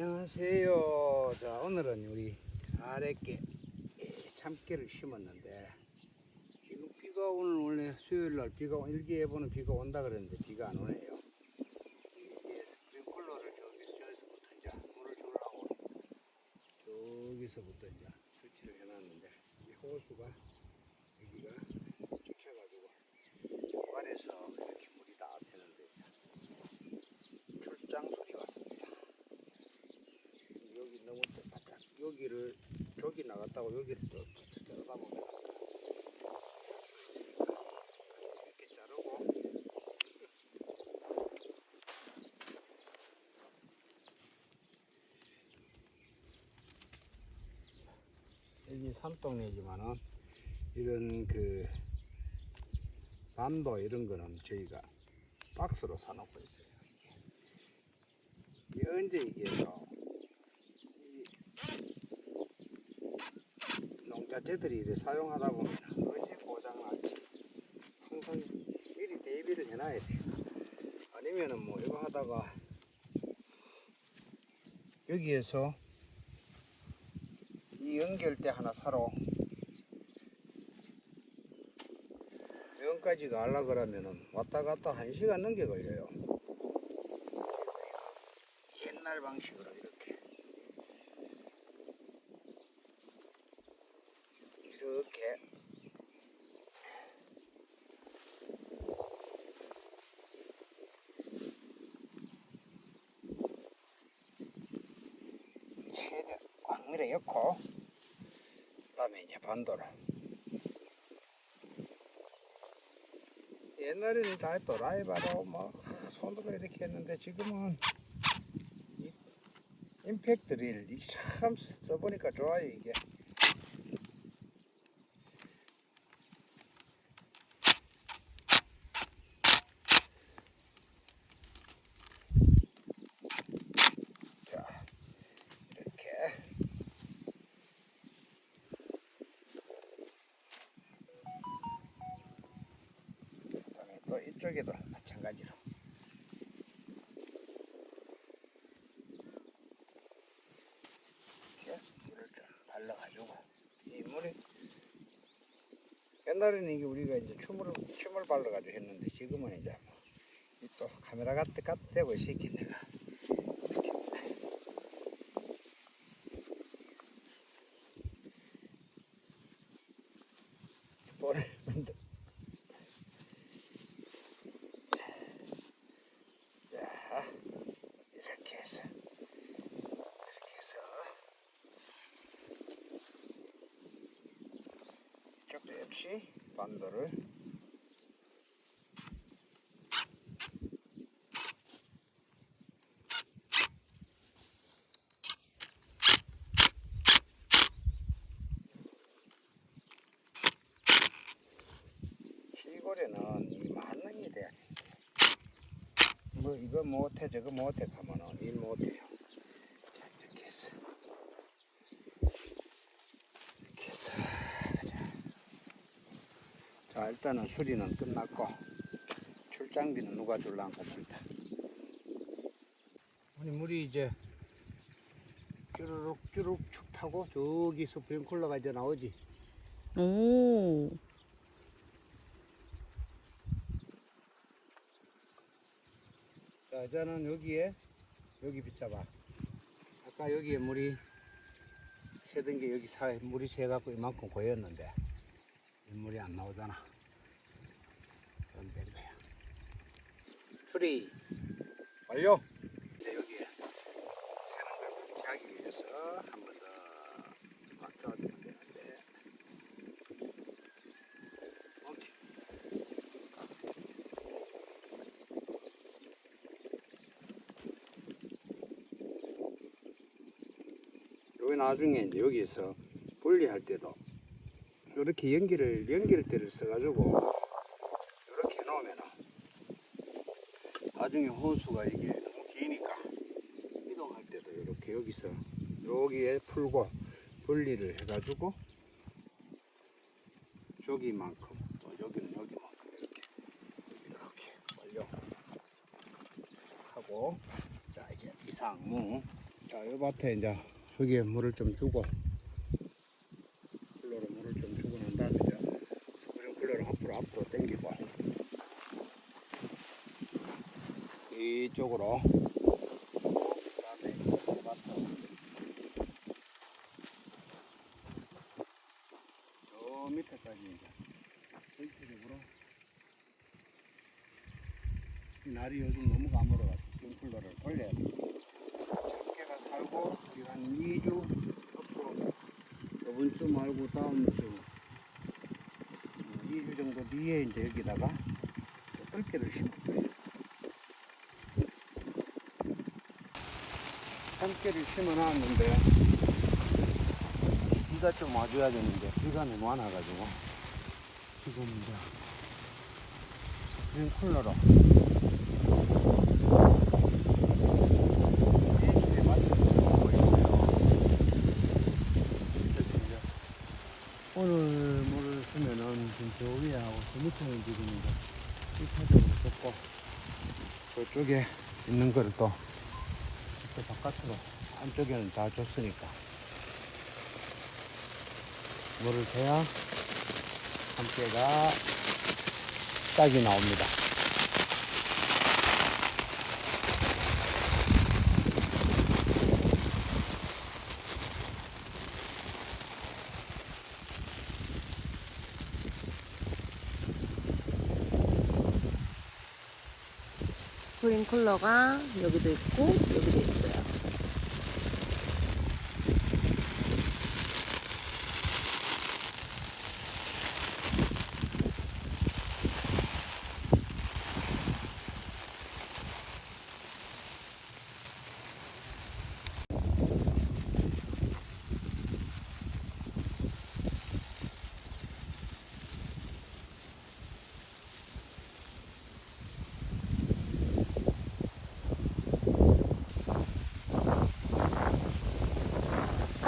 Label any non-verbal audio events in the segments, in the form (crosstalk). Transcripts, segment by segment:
안녕하세요. 자, 오늘은 우리 아랫게 참깨를 심었는데 지금 비가 오늘 원래 수요일 날 비가 오- 일기예보는 비가 온다 그랬는데 비가 안 오네요. 이게 스프링클러를 저기서 저기서부터 이제 물을 주려고 저기서부터 이제 설치를 해놨는데 이 호수가 여기가 찍혀가지고 중간에서 이렇게 물이 다 새는데 출장 소리 왔습니다. 여기 너무 또 바짝 여기를 저기 나갔다고 여기를 또 보면 이렇게 자르고 여기 산동네지만은 이런 그 밤도 이런 거는 저희가 박스로 사놓고 있어요. 이게, 이게 언제 이게요? 이 농 자재들이 이래 사용하다 보면 언제 고장날지 항상 미리 대비를 해놔야 돼요. 아니면은 뭐 이거 하다가 여기에서 이 연결대 하나 사러 면까지 가려 그러면은 왔다 갔다 한 시간 넘게 걸려요. 옛날 방식으로 이렇게 이렇게 최대 광 밀에 엮고 그다음에 이제 반도로. 옛날에는 다 도라이바로 뭐 손으로 이렇게 했는데 지금은 이 임팩트 릴이 참 써보니까 좋아요 이게 자 이렇게 그다음에 또 이쪽에도 마찬가지로 물을 좀 발라가지고 이 물이 옛날에는 이게 우리가 이제 춤을 춤을 발라가지고 했는데 지금은 이제 뭐이또 카메라 같대 같대 있긴 내가 보내는데 자 이렇게 해서 이렇게 해서 역시 반도를 시골에는 이 만능이 돼야 돼. 뭐 이거 못해 저거 못해 가면은 일 못해요. 자 이렇게 해서 이렇게 해서 자, 자 일단은 수리는 끝났고 출장비는 누가 줄란 겁니다. 아니 물이 이제 쭈르륵 쭈르륵 축 타고 저기 스프링클러가 이제 나오지. 오. 자, 이제는 여기에 여기 비춰봐. 아까 여기에 물이 새던 게 여기 사 물이 새갖고 이만큼 고였는데 이 물이 안 나오잖아. 그럼 된 거야. 수리 완료. 이제 여기에 새는 걸 방지하기 위해서 한 번 더 맞춰주면 되는데. 오케이. 여기 나중에 이제 여기서 분리할 때도 이렇게 연기를 연결대를 써가지고 이렇게 해놓으면은 나중에 호수가 이게 너무 기니까 이동할 때도 이렇게 여기서 여기에 풀고 분리를 해가지고 저기만큼 또 여기는 여기만큼 이렇게 이렇게 완료. 하고 자 이제 이상무. 자, 이 밭에 이제 여기에 물을 좀 주고 쿨러로 물을 좀 주고 난 다음에 이제 스프링클러를 앞으로 앞으로 당기고 이쪽으로. 저 밑에까지 이제. 전체적으로. 이 날이 요즘 너무 가물어가서 스프링클러를 돌려야 돼. 참깨가 살고 한 2주 앞으로. 저번 주 말고 다음 주. 2주 정도 뒤에 이제 여기다가 뜰개를 심을 거예요. 참깨를 심어 놨는데 비가 좀 와줘야 되는데 비가 너무 안 와가지고 지금 이제 있어요. 그래서 이제 오늘 물을 쓰면은 지금 저 위에하고 저 밑에는 지금 이제 1차적으로 줬고 저쪽에 있는 거를 또저 바깥으로 안쪽에는 다 줬으니까 물을 줘야 함께가 싹이 나옵니다. 스프링클러가 여기도 있고 여기도 있어요.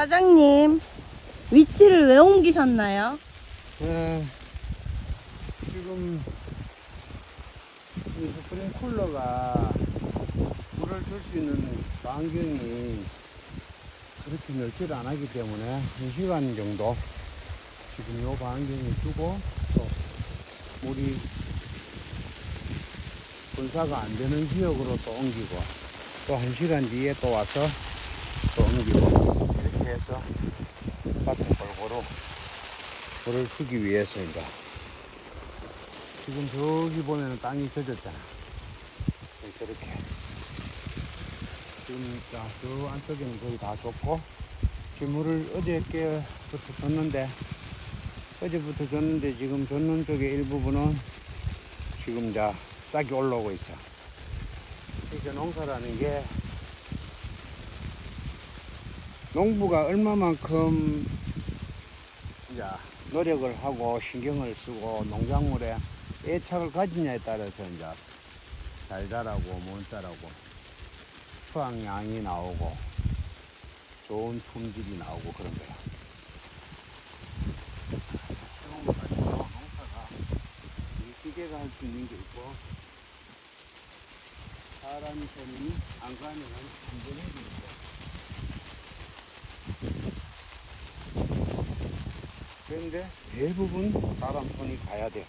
사장님, 위치를 왜 옮기셨나요? 네, 지금 이 스프링 쿨러가 물을 줄 수 있는 반경이 그렇게 넓지를 않기 때문에 한 시간 정도 지금 요 반경에 두고 또 물이 분사가 안 되는 지역으로 또 옮기고 또한 시간 뒤에 또 와서 또 옮기고 해서 밭을 골고루 물을 쓰기 위해서 이제 지금 저기 보면은 땅이 젖었잖아. 네, 저렇게. 지금 자, 저 안쪽에는 거의 다 줬고 지금 물을 어저께부터 줬는데 어제부터 줬는데 지금 줬는 쪽의 일부분은 지금 이제 싹이 올라오고 있어. 이제 농사라는 게 농부가 얼마만큼 이제 노력을 하고 신경을 쓰고 농작물에 애착을 가지냐에 따라서 이제 잘 자라고 못 자라고 수확량이 나오고 좋은 품질이 나오고 그런 거야. 농사가 이 기계가 할 수 있는 게 있고 사람이 손이 안 가면은 안 되는 게 있고 그런데 대부분 사람 손이 가야 돼.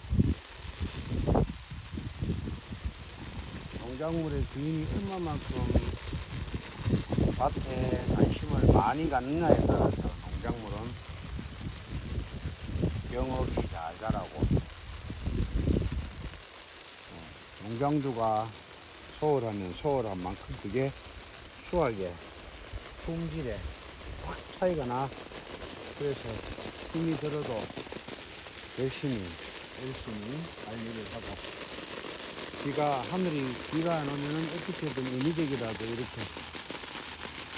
농작물의 주인이 얼마만큼 밭에 관심을 많이 갖느냐에 따라서 농작물은 영업이 잘 자라고 어, 농장주가 소홀하면 소홀한 만큼 그게 수확에 품질에 확 차이가 나 그래서 힘이 들어도 열심히. 열심히 관리를 하고. 비가 하늘이 비가 안 오면은 어떻게든 인위적이라도 이렇게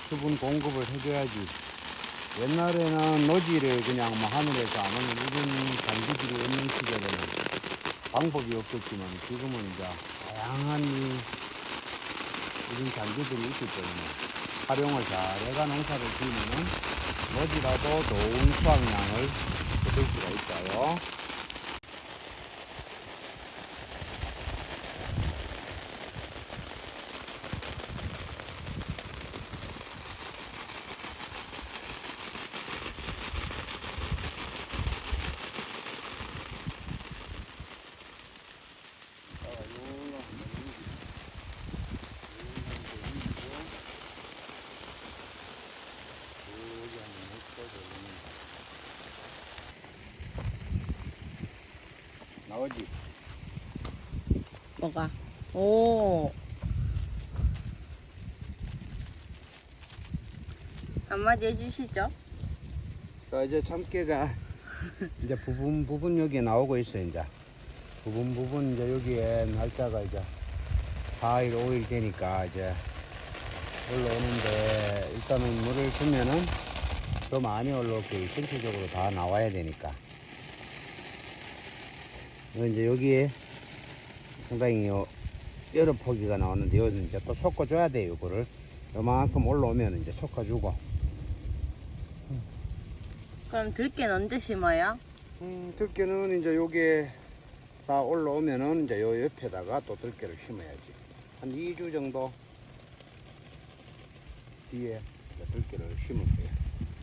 수분 공급을 해줘야지. 옛날에는 노지를 그냥 뭐 하늘에서 안 오면 이런 잔디들이 없는 시절에는 방법이 없었지만 지금은 이제 다양한 이 이런 잔디들이 있기 때문에 활용을 잘 해가 농사를 지으면은 노지라도 좋은 수확량을 얻을 수가 있어요. 나오지. 뭐가? 오. 한마디 해주시죠. 자 이제 참깨가 (laughs) 이제 부분 부분 여기에 나오고 있어 이제 부분 부분 이제 여기에 날짜가 이제 4일 5일 되니까 이제 올라오는데 일단은 물을 주면은 더 많이 올라오게 전체적으로 다 나와야 되니까 이제 여기에 상당히 요 여러 포기가 나오는데 여기는 이제 또 섞어줘야 돼요 이거를 요만큼 올라오면 이제 섞어주고 그럼 들깨는 언제 심어요? 음, 들깨는 이제 요게 다 올라오면은 이제 요 옆에다가 또 들깨를 심어야지. 한 2주 정도 뒤에 들깨를 심을.